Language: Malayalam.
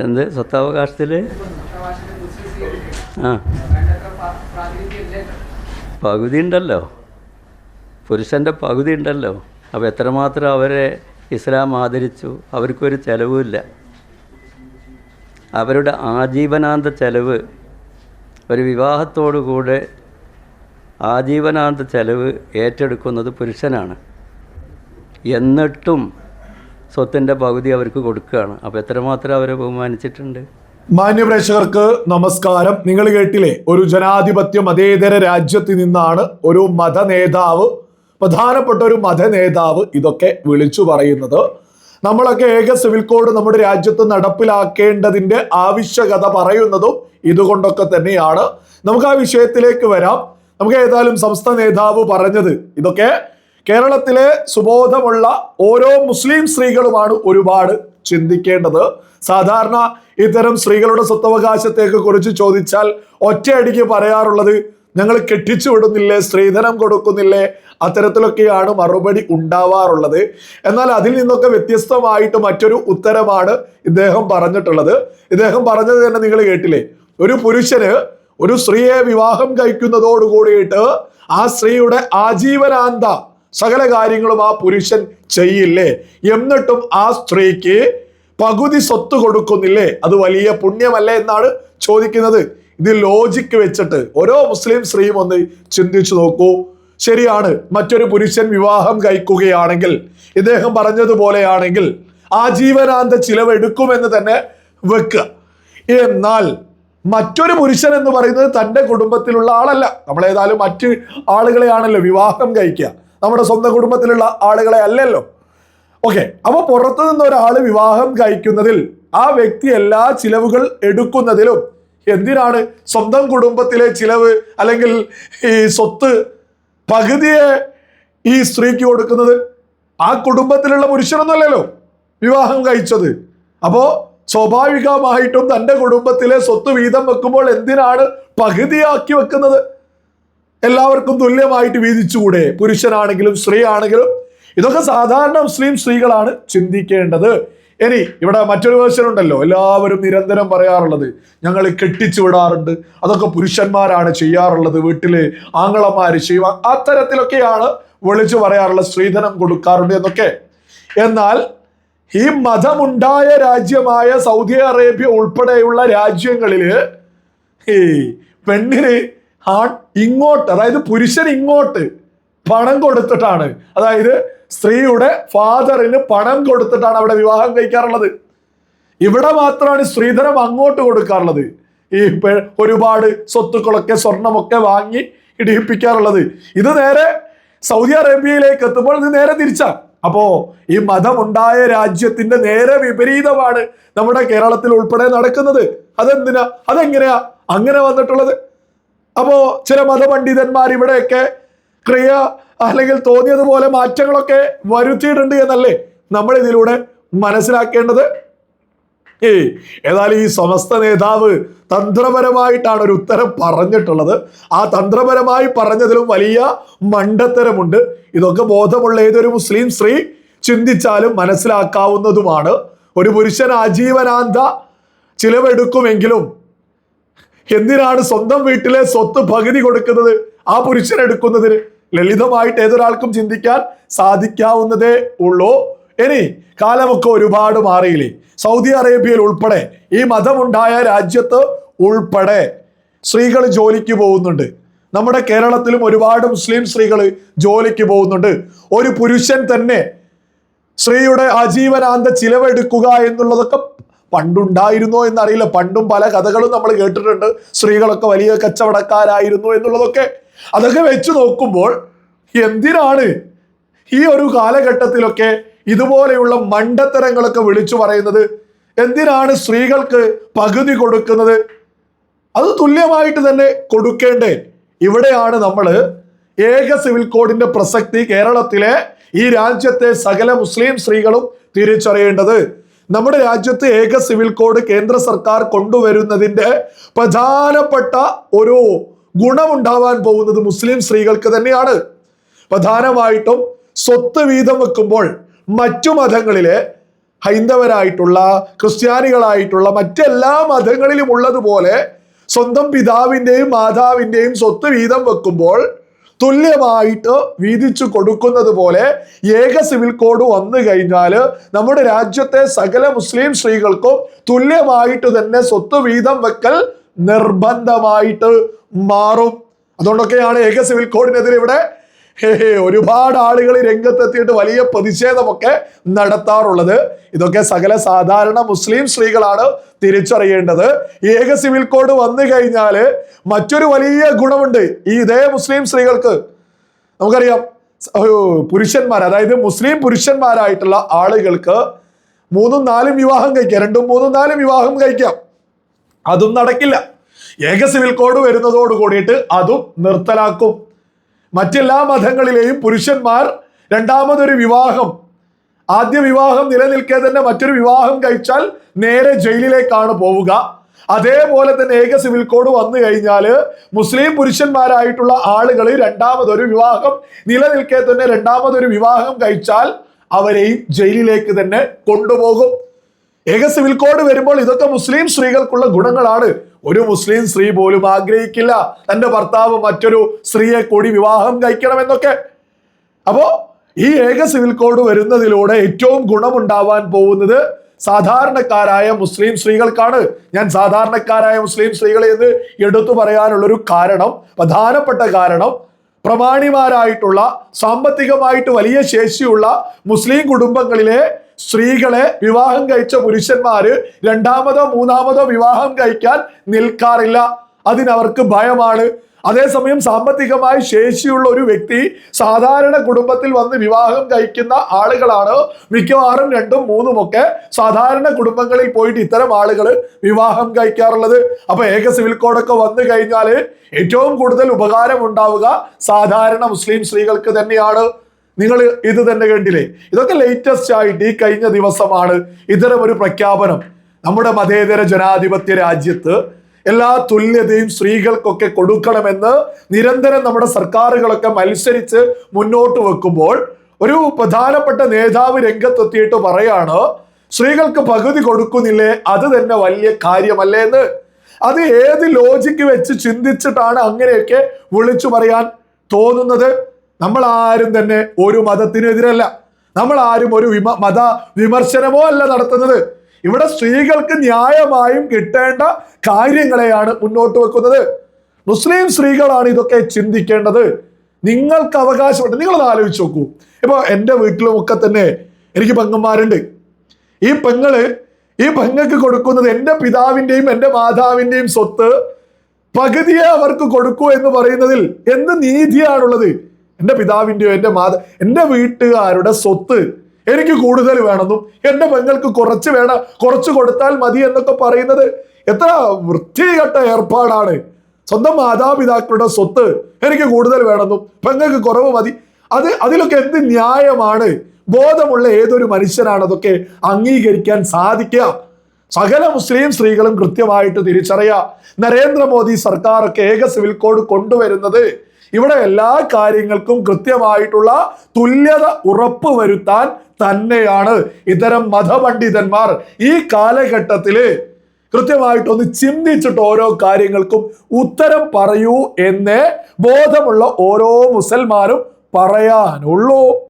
എന്ത്? സ്വത്താവകാശത്തിൽ ആ. പകുതി ഉണ്ടല്ലോ പുരുഷന്റെ പകുതി ഉണ്ടല്ലോ അപ്പോൾ എത്രമാത്രം അവരെ ഇസ്ലാം ആദരിച്ചു? അവർക്കൊരു ചെലവുമില്ല. അവരുടെ ആജീവനാന്ത ചെലവ് ഒരു വിവാഹത്തോടു കൂടെ ആജീവനാന്ത ചെലവ് ഏറ്റെടുക്കുന്നത് പുരുഷനാണ്. എന്നിട്ടും സ്വത്തിന്റെ പകുതി അവർക്ക് കൊടുക്കുകയാണ്. അപ്പോൾ എത്രമാത്രം അവരെ ബഹുമാനിച്ചിട്ടുണ്ട്? മാന്യപ്രേക്ഷകർക്ക് നമസ്കാരം. നിങ്ങൾ കേട്ടില്ലേ? ഒരു ജനാധിപത്യ മതേതര രാജ്യത്തിൽ നിന്നാണ് ഒരു മത നേതാവ് പ്രധാനപ്പെട്ട ഒരു മത നേതാവ് ഇതൊക്കെ വിളിച്ചു പറയുന്നത്. നമ്മളൊക്കെ ഏക സിവിൽ കോഡ് നമ്മുടെ രാജ്യത്ത് നടപ്പിലാക്കേണ്ടതിന്റെ ആവശ്യകത പറയുന്നതും ഇതുകൊണ്ടൊക്കെ തന്നെയാണ്. നമുക്ക് ആ വിഷയത്തിലേക്ക് വരാം. നമുക്ക് ഏതായാലും സംസ്ഥാന നേതാവ് പറഞ്ഞത് ഇതൊക്കെ കേരളത്തിലെ സുബോധമുള്ള ഓരോ മുസ്ലിം സ്ത്രീകളുമാണ് ഒരുപാട് ചിന്തിക്കേണ്ടത്. സാധാരണ ഇത്തരം സ്ത്രീകളുടെ സ്വത്തവകാശത്തേക്ക് കുറിച്ച് ചോദിച്ചാൽ ഒറ്റയടിക്ക് പറയാറുള്ളത് ഞങ്ങൾ കെട്ടിച്ചു വിടുന്നില്ലേ സ്ത്രീധനം കൊടുക്കുന്നില്ലേ? അത്തരത്തിലൊക്കെയാണ് മറുപടി ഉണ്ടാവാറുള്ളത്. എന്നാൽ അതിൽ നിന്നൊക്കെ വ്യത്യസ്തമായിട്ട് മറ്റൊരു ഉത്തരമാണ് ഇദ്ദേഹം പറഞ്ഞിട്ടുള്ളത്. ഇദ്ദേഹം പറഞ്ഞത് തന്നെ നിങ്ങൾ കേട്ടില്ലേ? ഒരു പുരുഷന് ഒരു സ്ത്രീയെ വിവാഹം കഴിക്കുന്നതോടുകൂടിയിട്ട് ആ സ്ത്രീയുടെ ആജീവനാന്ത സകല കാര്യങ്ങളും ആ പുരുഷൻ ചെയ്യില്ലേ? എന്നിട്ടും ആ സ്ത്രീക്ക് പകുതി സ്വത്ത് കൊടുക്കുന്നില്ലേ? അത് വലിയ പുണ്യമല്ലേ എന്നാണ് ചോദിക്കുന്നത്. ഇത് ലോജിക്ക് വെച്ചിട്ട് ഓരോ മുസ്ലിം സ്ത്രീയും ഒന്ന് ചിന്തിച്ചു നോക്കൂ. ശരിയാണ്. മറ്റൊരു പുരുഷൻ വിവാഹം കഴിക്കുകയാണെങ്കിൽ ഇദ്ദേഹം പറഞ്ഞതുപോലെയാണെങ്കിൽ ആജീവനാന്ത ചിലവെടുക്കുമെന്ന് തന്നെ വെക്കുക. എന്നാൽ മറ്റൊരു പുരുഷൻ എന്ന് പറയുന്നത് തന്റെ കുടുംബത്തിലുള്ള ആളല്ല. നമ്മൾ ഏതായാലും മറ്റ് ആളുകളെയാണല്ലോ വിവാഹം കഴിക്കുക. നമ്മുടെ സ്വന്തം കുടുംബത്തിലുള്ള ആളുകളെ അല്ലല്ലോ. ഓക്കെ അപ്പൊ പുറത്തു നിന്ന് ഒരാൾ വിവാഹം കഴിക്കുന്നതിൽ ആ വ്യക്തി എല്ലാ ചിലവുകൾ എടുക്കുന്നതിലും എന്തിനാണ് സ്വന്തം കുടുംബത്തിലെ ചിലവ് അല്ലെങ്കിൽ ഈ സ്വത്ത് പകുതിയെ ഈ സ്ത്രീക്ക് കൊടുക്കുന്നത്? ആ കുടുംബത്തിലുള്ള പുരുഷനൊന്നുമല്ലല്ലോ വിവാഹം കഴിച്ചത്. അപ്പോൾ സ്വാഭാവികമായിട്ടും തന്റെ കുടുംബത്തിലെ സ്വത്ത് വീതം വെക്കുമ്പോൾ എന്തിനാണ് പകുതിയാക്കി വെക്കുന്നത്? എല്ലാവർക്കും തുല്യമായിട്ട് വീതിച്ചുകൂടെ. പുരുഷനാണെങ്കിലും സ്ത്രീ ആണെങ്കിലും ഇതൊക്കെ സാധാരണ മുസ്ലിം സ്ത്രീകളാണ് ചിന്തിക്കേണ്ടത്. ഇനി ഇവിടെ മറ്റൊരു വേർഷൻ ഉണ്ടല്ലോ. എല്ലാവരും നിരന്തരം പറയാറുള്ളത് ഞങ്ങൾ കെട്ടിച്ചു വിടാറുണ്ട്. അതൊക്കെ പുരുഷന്മാരാണ് ചെയ്യാറുള്ളത്. വീട്ടിൽ ആങ്ങളമാര് ചെയ്യുക അത്തരത്തിലൊക്കെയാണ് വിളിച്ചു പറയാറുള്ള സ്ത്രീധനം കൊടുക്കാറുണ്ട് എന്നൊക്കെ. എന്നാൽ ഈ മതമുണ്ടായ രാജ്യമായ സൗദി അറേബ്യ ഉൾപ്പെടെയുള്ള രാജ്യങ്ങളിൽ ഈ പെണ്ണിന് ആൺ ഇങ്ങോട്ട് അതായത് പുരുഷൻ ഇങ്ങോട്ട് പണം കൊടുത്തിട്ടാണ്. അതായത് സ്ത്രീയുടെ ഫാദറിന് പണം കൊടുത്തിട്ടാണ് അവിടെ വിവാഹം കഴിക്കാറുള്ളത്. ഇവിടെ മാത്രമാണ് സ്ത്രീധനം അങ്ങോട്ട് കൊടുക്കാറുള്ളത്. ഈ ഒരുപാട് സ്വത്തുക്കളൊക്കെ സ്വർണമൊക്കെ വാങ്ങി ഇടിയിപ്പിക്കാറുള്ളത്. ഇത് നേരെ സൗദി അറേബ്യയിലേക്ക് എത്തുമ്പോൾ ഇത് നേരെ തിരിച്ചാ. അപ്പോ ഈ മതമുണ്ടായ രാജ്യത്തിന്റെ നേരെ വിപരീതമാണ് നമ്മുടെ കേരളത്തിൽ ഉൾപ്പെടെ നടക്കുന്നത്. അതെന്തിനാ? അതെങ്ങനെയാ? അങ്ങനെ വന്നിട്ടുള്ളത്. അപ്പോ ചില മതപണ്ഡിതന്മാർ ഇവിടെയൊക്കെ ക്രിയ അല്ലെങ്കിൽ തോന്നിയതുപോലെ മാറ്റങ്ങളൊക്കെ വരുത്തിയിട്ടുണ്ട് എന്നല്ലേ നമ്മൾ ഇതിലൂടെ മനസ്സിലാക്കേണ്ടത്? ഏ ഏതായാലും ഈ സമസ്ത നേതാവ് തന്ത്രപരമായിട്ടാണ് ഒരു ഉത്തരം പറഞ്ഞിട്ടുള്ളത്. ആ തന്ത്രപരമായി പറഞ്ഞതിലും വലിയ മണ്ടത്തരമുണ്ട്. ഇതൊക്കെ ബോധമുള്ള ഏതൊരു മുസ്ലിം സ്ത്രീ ചിന്തിച്ചാലും മനസ്സിലാക്കാവുന്നതുമാണ്. ഒരു പുരുഷൻ ആജീവനാന്ത ചിലവെടുക്കുമെങ്കിലും എന്തിനാണ് സ്വന്തം വീട്ടിലെ സ്വത്ത് പകുതി കൊടുക്കുന്നത് ആ പുരുഷൻ എടുക്കുന്നതിന്? ലളിതമായിട്ട് ഏതൊരാൾക്കും ചിന്തിക്കാൻ സാധിക്കാവുന്നതേ ഉള്ളൂ. ഇനി കാലമൊക്കെ ഒരുപാട് മാറിയില്ലേ? സൗദി അറേബ്യയിൽ ഉൾപ്പെടെ ഈ മതമുണ്ടായ രാജ്യത്ത് ഉൾപ്പെടെ സ്ത്രീകൾ ജോലിക്ക് പോകുന്നുണ്ട്. നമ്മുടെ കേരളത്തിലും ഒരുപാട് മുസ്ലിം സ്ത്രീകൾ ജോലിക്ക് പോകുന്നുണ്ട്. ഒരു പുരുഷൻ തന്നെ സ്ത്രീയുടെ ആജീവനാന്ത ചിലവെടുക്കുക എന്നുള്ളതൊക്കെ പണ്ടുണ്ടായിരുന്നോ എന്നറിയില്ല. പണ്ടും പല കഥകളും നമ്മൾ കേട്ടിട്ടുണ്ട്. സ്ത്രീകളൊക്കെ വലിയ കച്ചവടക്കാരായിരുന്നു എന്നുള്ളതൊക്കെ. അതൊക്കെ വെച്ച് നോക്കുമ്പോൾ എന്തിനാണ് ഈ ഒരു കാലഘട്ടത്തിലൊക്കെ ഇതുപോലെയുള്ള മണ്ടത്തരങ്ങളൊക്കെ വിളിച്ചു പറയുന്നത്? എന്തിനാണ് സ്ത്രീകൾക്ക് പകുതി കൊടുക്കുന്നത്? അത് തുല്യമായിട്ട് തന്നെ കൊടുക്കേണ്ടേ? ഇവിടെയാണ് നമ്മൾ ഏക സിവിൽ കോഡിന്റെ പ്രസക്തി കേരളത്തിലെ ഈ രാജ്യത്തെ സകല മുസ്ലിം സ്ത്രീകളും തിരിച്ചറിയേണ്ടത്. നമ്മുടെ രാജ്യത്ത് ഏക സിവിൽ കോഡ് കേന്ദ്ര സർക്കാർ കൊണ്ടുവരുന്നതിന്റെ പ്രധാനപ്പെട്ട ഒരു ഗുണമുണ്ടാവാൻ പോകുന്നത് മുസ്ലിം സ്ത്രീകൾക്ക് തന്നെയാണ്. പ്രധാനമായിട്ടും സ്വത്ത് വീതം വെക്കുമ്പോൾ മറ്റു മതങ്ങളിലെ ഹൈന്ദവരായിട്ടുള്ള ക്രിസ്ത്യാനികളായിട്ടുള്ള മറ്റെല്ലാ മതങ്ങളിലും ഉള്ളതുപോലെ സ്വന്തം പിതാവിന്റെയും മാതാവിന്റെയും സ്വത്ത് വീതം വെക്കുമ്പോൾ തുല്യമായിട്ട് വീതിച്ചു കൊടുക്കുന്നത് പോലെ ഏക സിവിൽ കോഡ് വന്നു കഴിഞ്ഞാൽ നമ്മുടെ രാജ്യത്തെ സകല മുസ്ലിം സ്ത്രീകൾക്കും തുല്യമായിട്ട് തന്നെ സ്വത്ത് വീതം വെക്കൽ നിർബന്ധമായിട്ട് മാറും. അതുകൊണ്ടൊക്കെയാണ് ഏക സിവിൽ കോഡിനെതിരെ ഇവിടെ ഒരുപാട് ആളുകൾ രംഗത്തെത്തിയിട്ട് വലിയ പ്രതിഷേധമൊക്കെ നടത്താറുള്ളത്. ഇതൊക്കെ സകല സാധാരണ മുസ്ലിം സ്ത്രീകളാണ് തിരിച്ചറിയേണ്ടത്. ഏക സിവിൽ കോഡ് വന്നു കഴിഞ്ഞാൽ മറ്റൊരു വലിയ ഗുണമുണ്ട് ഈ ഇതേ മുസ്ലിം സ്ത്രീകൾക്ക്. നമുക്കറിയാം പുരുഷന്മാർ അതായത് മുസ്ലിം പുരുഷന്മാരായിട്ടുള്ള ആളുകൾക്ക് മൂന്നും നാലും വിവാഹം കഴിക്കാം. രണ്ടും മൂന്നും നാലും വിവാഹം കഴിക്കാം. അതും നടക്കില്ല. ഏക സിവിൽ കോഡ് വരുന്നതോട് കൂടിയിട്ട് അതും നിർത്തലാക്കും. മറ്റെല്ലാ മതങ്ങളിലെയും പുരുഷന്മാർ രണ്ടാമതൊരു വിവാഹം. ആദ്യ വിവാഹം നിലനിൽക്കെ തന്നെ മറ്റൊരു വിവാഹം കഴിച്ചാൽ നേരെ ജയിലിലേക്കാണ് പോവുക. അതേപോലെ തന്നെ ഏക സിവിൽ കോഡ് വന്നു കഴിഞ്ഞാൽ മുസ്ലിം പുരുഷന്മാരായിട്ടുള്ള ആളുകൾ രണ്ടാമതൊരു വിവാഹം നിലനിൽക്കെ തന്നെ രണ്ടാമതൊരു വിവാഹം കഴിച്ചാൽ അവരെയും ജയിലിലേക്ക് തന്നെ കൊണ്ടുപോകും. ഏക സിവിൽ കോഡ് വരുമ്പോൾ ഇതൊക്കെ മുസ്ലിം സ്ത്രീകൾക്കുള്ള ഗുണങ്ങളാണ്. ഒരു മുസ്ലിം സ്ത്രീ പോലും ആഗ്രഹിക്കില്ല. തന്റെ ഭർത്താവ് മറ്റൊരു സ്ത്രീയെ കൂടി വിവാഹം കഴിക്കണമെന്നൊക്കെ. അപ്പോ ഈ ഏക സിവിൽ കോഡ് വരുന്നതിലൂടെ ഏറ്റവും ഗുണമുണ്ടാവാൻ പോകുന്നത് സാധാരണക്കാരായ മുസ്ലിം സ്ത്രീകൾക്കാണ്. ഞാൻ സാധാരണക്കാരായ മുസ്ലിം സ്ത്രീകളെ എന്ന് എടുത്തു പറയാനുള്ളൊരു കാരണം പ്രധാനപ്പെട്ട കാരണം പ്രമാണിമാരായിട്ടുള്ള സാമ്പത്തികമായിട്ട് വലിയ ശേഷിയുള്ള മുസ്ലിം കുടുംബങ്ങളിലെ സ്ത്രീകളെ വിവാഹം കഴിച്ച പുരുഷന്മാര് രണ്ടാമതോ മൂന്നാമതോ വിവാഹം കഴിക്കാൻ നിൽക്കാറില്ല. അതിനവർക്ക് ഭയമാണ്. അതേസമയം സാമ്പത്തികമായി ശേഷിയുള്ള ഒരു വ്യക്തി സാധാരണ കുടുംബത്തിൽ വന്ന് വിവാഹം കഴിക്കുന്ന ആളുകളാണ്. മിക്കവാറും രണ്ടും മൂന്നും ഒക്കെ സാധാരണ കുടുംബങ്ങളിൽ പോയിട്ട് ഇത്തരം ആളുകൾ വിവാഹം കഴിക്കാറുള്ളത്. അപ്പൊ ഏക സിവിൽ കോഡൊക്കെ വന്നു കഴിഞ്ഞാൽ ഏറ്റവും കൂടുതൽ ഉപകാരം ഉണ്ടാവുക സാധാരണ മുസ്ലിം സ്ത്രീകൾക്ക് തന്നെയാണ്. നിങ്ങൾ ഇത് തന്നെ കണ്ടില്ലേ? ഇതൊക്കെ ലേറ്റസ്റ്റ് ആയിട്ട് ഈ കഴിഞ്ഞ ദിവസമാണ് ഇത്തരം ഒരു പ്രഖ്യാപനം. നമ്മുടെ മതേതര ജനാധിപത്യ രാജ്യത്ത് എല്ലാ തുല്യതയും സ്ത്രീകൾക്കൊക്കെ കൊടുക്കണമെന്ന് നിരന്തരം നമ്മുടെ സർക്കാരുകളൊക്കെ മത്സരിച്ച് മുന്നോട്ട് വെക്കുമ്പോൾ ഒരു പ്രധാനപ്പെട്ട നേതാവ് രംഗത്തെത്തിയിട്ട് പറയാണ് സ്ത്രീകൾക്ക് പകുതി കൊടുക്കുന്നില്ലേ? അത് തന്നെ വലിയ കാര്യമല്ലേ എന്ന്. അത് ഏത് ലോജിക്ക് വെച്ച് ചിന്തിച്ചിട്ടാണ് അങ്ങനെയൊക്കെ വിളിച്ചു പറയാൻ തോന്നുന്നത്? നമ്മൾ ആരും തന്നെ ഒരു മതത്തിനെതിരല്ല. നമ്മൾ ആരും ഒരു വിമ മത വിമർശനമോ അല്ല നടത്തുന്നത്. ഇവിടെ സ്ത്രീകൾക്ക് ന്യായമായും കിട്ടേണ്ട കാര്യങ്ങളെയാണ് മുന്നോട്ട് വെക്കുന്നത്. മുസ്ലിം സ്ത്രീകളാണ് ഇതൊക്കെ ചിന്തിക്കേണ്ടത്. നിങ്ങൾക്ക് അവകാശമുണ്ട് നിങ്ങളത് ആലോചിച്ച് നോക്കൂ. ഇപ്പൊ എന്റെ വീട്ടിലുമൊക്കെ തന്നെ എനിക്ക് പെങ്ങന്മാരുണ്ട്. ഈ പെങ്ങൾ ഈ പെങ്ങൾക്ക് കൊടുക്കുന്നത് എന്റെ പിതാവിന്റെയും എന്റെ മാതാവിന്റെയും സ്വത്ത് പകുതിയെ അവർക്ക് കൊടുക്കൂ എന്ന് പറയുന്നതിൽ എന്ത് നീതിയാണുള്ളത്? എന്റെ പിതാവിന്റെയോ എന്റെ മാത എന്റെ വീട്ടുകാരുടെ സ്വത്ത് എനിക്ക് കൂടുതൽ വേണമെന്നും എന്റെ പെങ്ങൾക്ക് കുറച്ച് വേണം കുറച്ച് കൊടുത്താൽ മതി എന്നൊക്കെ പറയുന്നത് എത്ര വൃത്തികെട്ട ഏർപ്പാടാണ്. സ്വന്തം മാതാപിതാക്കളുടെ സ്വത്ത് എനിക്ക് കൂടുതൽ വേണമെന്നും പെങ്ങൾക്ക് കുറവ് മതി. അത് അതിലൊക്കെ എന്ത് ന്യായമാണ്? ബോധമുള്ള ഏതൊരു മനുഷ്യനാണ് അതൊക്കെ അംഗീകരിക്കാൻ സാധിക്കുക. സകല മുസ്ലിം സ്ത്രീകളും കൃത്യമായിട്ട് തിരിച്ചറിയുക. നരേന്ദ്രമോദി സർക്കാരൊക്കെ ഏക സിവിൽ കോഡ് കൊണ്ടുവരുന്നത് ഇവിടെ എല്ലാ കാര്യങ്ങൾക്കും കൃത്യമായിട്ടുള്ള തുല്യത ഉറപ്പ് വരുത്താൻ തന്നെയാണ് ഇത്തരം മതപണ്ഡിതന്മാർ ഈ കാലഘട്ടത്തിൽ കൃത്യമായിട്ടൊന്ന് ചിന്തിച്ചിട്ട് ഓരോ കാര്യങ്ങൾക്കും ഉത്തരം പറയൂ എന്ന് ബോധമുള്ള ഓരോ മുസൽമാനും പറയാനുള്ളൂ.